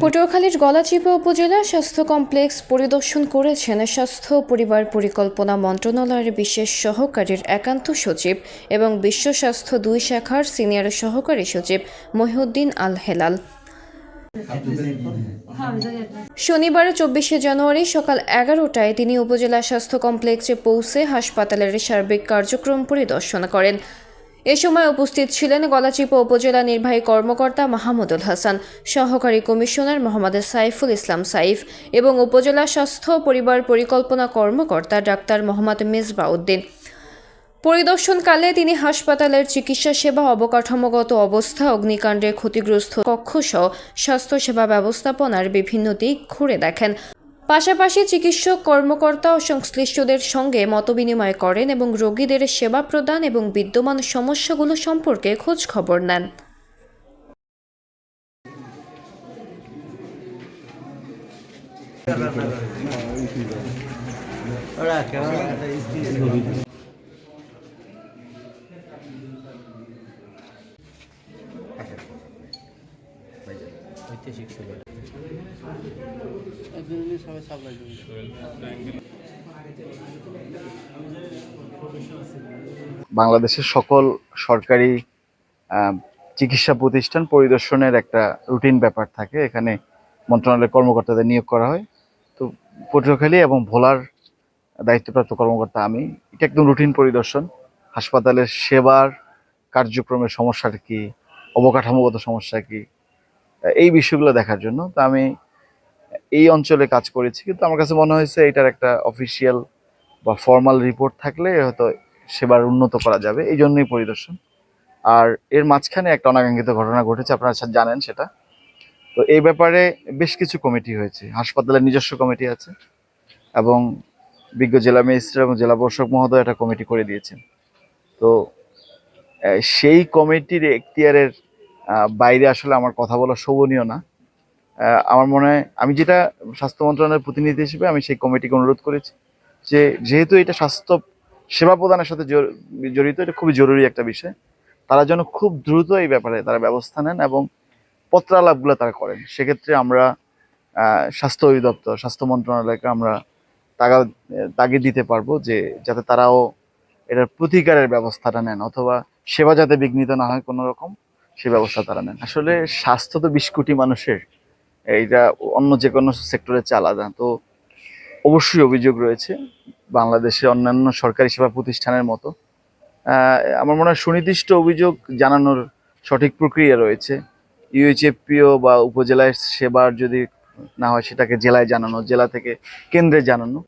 পটুয়াখালীর গলাচিপা উপজেলা স্বাস্থ্য কমপ্লেক্স পরিদর্শন করেছেন স্বাস্থ্য পরিবার পরিকল্পনা মন্ত্রণালয়ের বিশেষ সহকারীর একান্ত সচিব এবং বিশ্ব স্বাস্থ্য দুই শাখার সিনিয়র সহকারী সচিব মহিউদ্দিন আল হেলাল। শনিবার চব্বিশে জানুয়ারি সকাল এগারোটায় তিনি উপজেলা স্বাস্থ্য কমপ্লেক্সে পৌঁছে হাসপাতালের সার্বিক কার্যক্রম পরিদর্শন করেন। এ সময় উপস্থিত ছিলেন গলাচিপা উপজেলা নির্বাহী কর্মকর্তা মাহমুদুল হাসান, সহকারী কমিশনার মোহাম্মদ সাইফুল ইসলাম সাইফ এবং উপজেলা স্বাস্থ্য পরিবার পরিকল্পনা কর্মকর্তা ডাক্তার মোহাম্মদ মেজবাউদ্দিন পরিদর্শনকালে তিনি হাসপাতালের চিকিৎসা সেবা, অবকাঠামোগত অবস্থা, অগ্নিকাণ্ডে ক্ষতিগ্রস্ত কক্ষসহ স্বাস্থ্যসেবা ব্যবস্থাপনার বিভিন্ন দিক ঘুরে দেখেন। পাশাপাশি চিকিৎসক, কর্মকর্তা ও সংশ্লিষ্টদের সঙ্গে মতবিনিময় করেন এবং রোগীদের সেবা প্রদান এবং বিদ্যমান সমস্যাগুলো সম্পর্কে খোঁজ খবর নেন। বাংলাদেশের সকল সরকারি চিকিৎসা প্রতিষ্ঠান পরিদর্শনের একটা রুটিন ব্যাপার থাকে। এখানে মন্ত্রণালয়ের কর্মকর্তাদের নিয়োগ করা হয়। তো পটুয়াখালী এবং ভোলার দায়িত্বপ্রাপ্ত কর্মকর্তা আমি। এটা একদম রুটিন পরিদর্শন। হাসপাতালের সেবার কার্যক্রমের সমস্যাটা কি? অবকাঠামোগত সমস্যা কি? এই বিষয়গুলো দেখার জন্য। তো আমি এই অঞ্চলে কাজ করেছি, কিন্তু আমার কাছে মনে হয়েছে এটার একটা অফিসিয়াল বা ফর্মাল রিপোর্ট থাকলে হয়তো সেবার উন্নত করা যাবে। এই জন্যই পরিদর্শন। আর এর মাঝখানে একটা অনাকাঙ্ক্ষিত ঘটনা ঘটেছে, আপনারা জানেন সেটা। তো এই ব্যাপারে বেশ কিছু কমিটি হয়েছে। হাসপাতালের নিজস্ব কমিটি আছে এবং বিজ্ঞ জেলা ম্যাজিস্ট্রেট এবং জেলা প্রশাসক মহোদয় একটা কমিটি করে দিয়েছেন। তো সেই কমিটির এখতিয়ারের বাইরে আসলে আমার কথা বলা শোভনীয় না। আমার মনে হয় আমি যেটা স্বাস্থ্য মন্ত্রণালয়ের প্রতিনিধি হিসেবে আমি সেই কমিটিকে অনুরোধ করেছি যে যেহেতু এটা স্বাস্থ্য সেবা প্রদানের সাথে জড়- জড়িত, এটা খুবই জরুরি একটা বিষয়। তারা যেন খুব দ্রুত এই ব্যাপারে তারা ব্যবস্থা নেন এবং পত্রালাপগুলো তারা করেন। সেক্ষেত্রে আমরা স্বাস্থ্য অধিদপ্তর, স্বাস্থ্য মন্ত্রণালয়কে আমরা তাগা, তাগিদ দিতে পারব যে যাতে তারাও এটার প্রতিকারের ব্যবস্থাটা নেন অথবা সেবা যাতে বিঘ্নিত না হয় কোনো রকম। সে ব্যবস্থা তারা নেন। আসলে স্বাস্থ্য তো বিশ কোটি মানুষের, এইটা অন্য যে কোনো সেক্টরে আলাদা তো অবশ্যই অভিযোগ রয়েছে বাংলাদেশে অন্যান্য সরকারি সেবা প্রতিষ্ঠানের মতো। আমার মনে হয় সুনির্দিষ্ট অভিযোগ জানানোর সঠিক প্রক্রিয়া রয়েছে। ইউএইচএফপিও বা উপজেলায় সেবার যদি না হয় সেটাকে জেলায় জানানো, জেলা থেকে কেন্দ্রে জানানো।